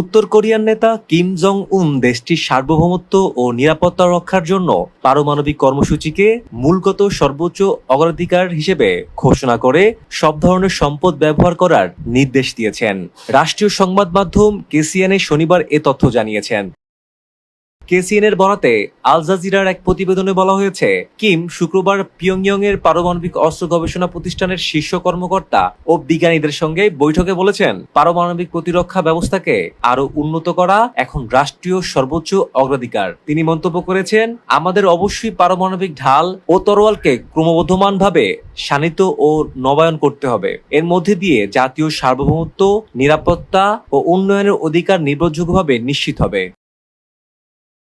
উত্তর কোরিয়ার নেতা কিম জং উন দেশটির সার্বভৌমত্ব ও নিরাপত্তা রক্ষার জন্য পারমাণবিক কর্মসূচিকে মূলগত সর্বোচ্চ অগ্রাধিকার হিসেবে ঘোষণা করে সব ধরনের সম্পদ ব্যবহার করার নির্দেশ দিয়েছেন। রাষ্ট্রীয় সংবাদ মাধ্যম কেসিয়ানে শনিবার এ তথ্য জানিয়েছেন। কেসিএন এর বরাতে আল জাজিরার এক প্রতিবেদনে বলা হয়েছে, কিম শুক্রবার পিয়ংইয়ং এর পারমাণবিক অস্ত্র গবেষণা প্রতিষ্ঠানের শীর্ষ কর্মকর্তা ও বিজ্ঞানীদের সঙ্গে বৈঠকে বলেছেন, পারমাণবিক প্রতিরক্ষা ব্যবস্থাকে আরও উন্নত করা এখন রাষ্ট্রীয় সর্বোচ্চ অগ্রাধিকার। তিনি মন্তব্য করেছেন, আমাদের অবশ্যই পারমাণবিক ঢাল ও তরোয়ালকে ক্রমবর্ধমানভাবে শানিত ও নবায়ন করতে হবে। এর মধ্যে দিয়ে জাতীয় সার্বভৌমত্ব, নিরাপত্তা ও উন্নয়নের অধিকার নির্ভরযোগ্যভাবে নিশ্চিত হবে।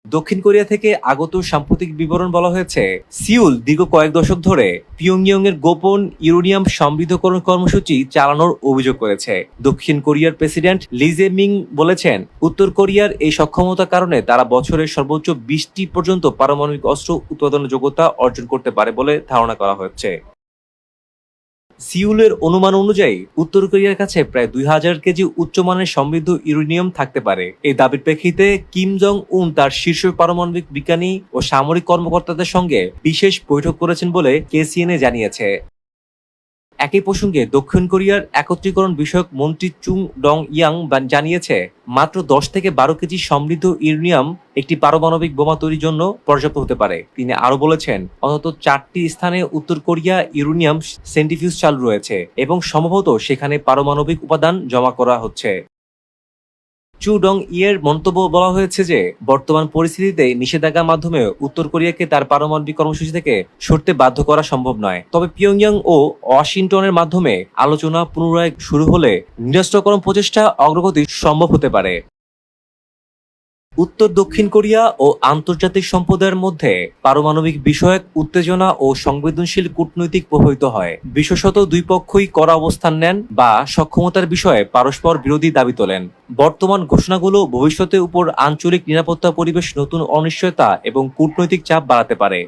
দক্ষিণ কোরিয়া থেকে আগত সাম্প্রতিক বিবরণ বলা হয়েছে, সিউল দীর্ঘ কয়েক দশক ধরে পিয়ংইয়ং এর গোপন ইউরেনিয়াম সমৃদ্ধকরণ কর্মসূচি চালানোর অভিযোগ করেছে। দক্ষিণ কোরিয়ার প্রেসিডেন্ট লিজে মিং বলেছেন, উত্তর কোরিয়ার এই সক্ষমতার কারণে তারা বছরের সর্বোচ্চ বিশটি পর্যন্ত পারমাণবিক অস্ত্র উৎপাদনের যোগ্যতা অর্জন করতে পারে বলে ধারণা করা হচ্ছে। সিউলের অনুমান অনুযায়ী, উত্তর কোরিয়ার কাছে প্রায় দুই হাজার কেজি উচ্চমানের সমৃদ্ধ ইউরেনিয়াম থাকতে পারে। এই দাবির প্রেক্ষিতে কিম জং উন তার শীর্ষ পারমাণবিক বিজ্ঞানী ও সামরিক কর্মকর্তাদের সঙ্গে বিশেষ বৈঠক করেছেন বলে কেসিএনএ জানিয়েছে। একই প্রসঙ্গে দক্ষিণ কোরিয়ার একত্রীকরণ বিষয়ক মন্ত্রী চুং ডং ইয়াং জানিয়েছে, মাত্র দশ থেকে বারো কেজি সমৃদ্ধ ইউরেনিয়াম একটি পারমাণবিক বোমা তৈরির জন্য পর্যাপ্ত হতে পারে। তিনি আরও বলেছেন, অন্তত চারটি স্থানে উত্তর কোরিয়া ইউরেনিয়াম সেন্টিফিউজ চালু রয়েছে এবং সম্ভবত সেখানে পারমাণবিক উপাদান জমা করা হচ্ছে। চু ডং ইয়ের মন্তব্য বলা হয়েছে যে, বর্তমান পরিস্থিতিতে নিষেধাজ্ঞার মাধ্যমে উত্তর কোরিয়াকে তার পারমাণবিক কর্মসূচি থেকে সরতে বাধ্য করা সম্ভব নয়। তবে পিয়ংয়াং ও ওয়াশিংটনের মাধ্যমে আলোচনা পুনরায় শুরু হলে নিরস্ত্রকরণ প্রচেষ্টা অগ্রগতি সম্ভব হতে পারে। উত্তর, দক্ষিণ কোরিয়া ও আন্তর্জাতিক সম্প্রদায়ের মধ্যে পারমাণবিক বিষয়ক উত্তেজনা ও সংবেদনশীল কূটনৈতিক প্রভাবিত হয়। বিশেষত দুই পক্ষই করা অবস্থান নেন বা সক্ষমতার বিষয়ে পারস্পর বিরোধী দাবি তোলেন। বর্তমান ঘোষণাগুলো ভবিষ্যতের উপর আঞ্চলিক নিরাপত্তা পরিবেশ নতুন অনিশ্চয়তা এবং কূটনৈতিক চাপ বাড়াতে পারে।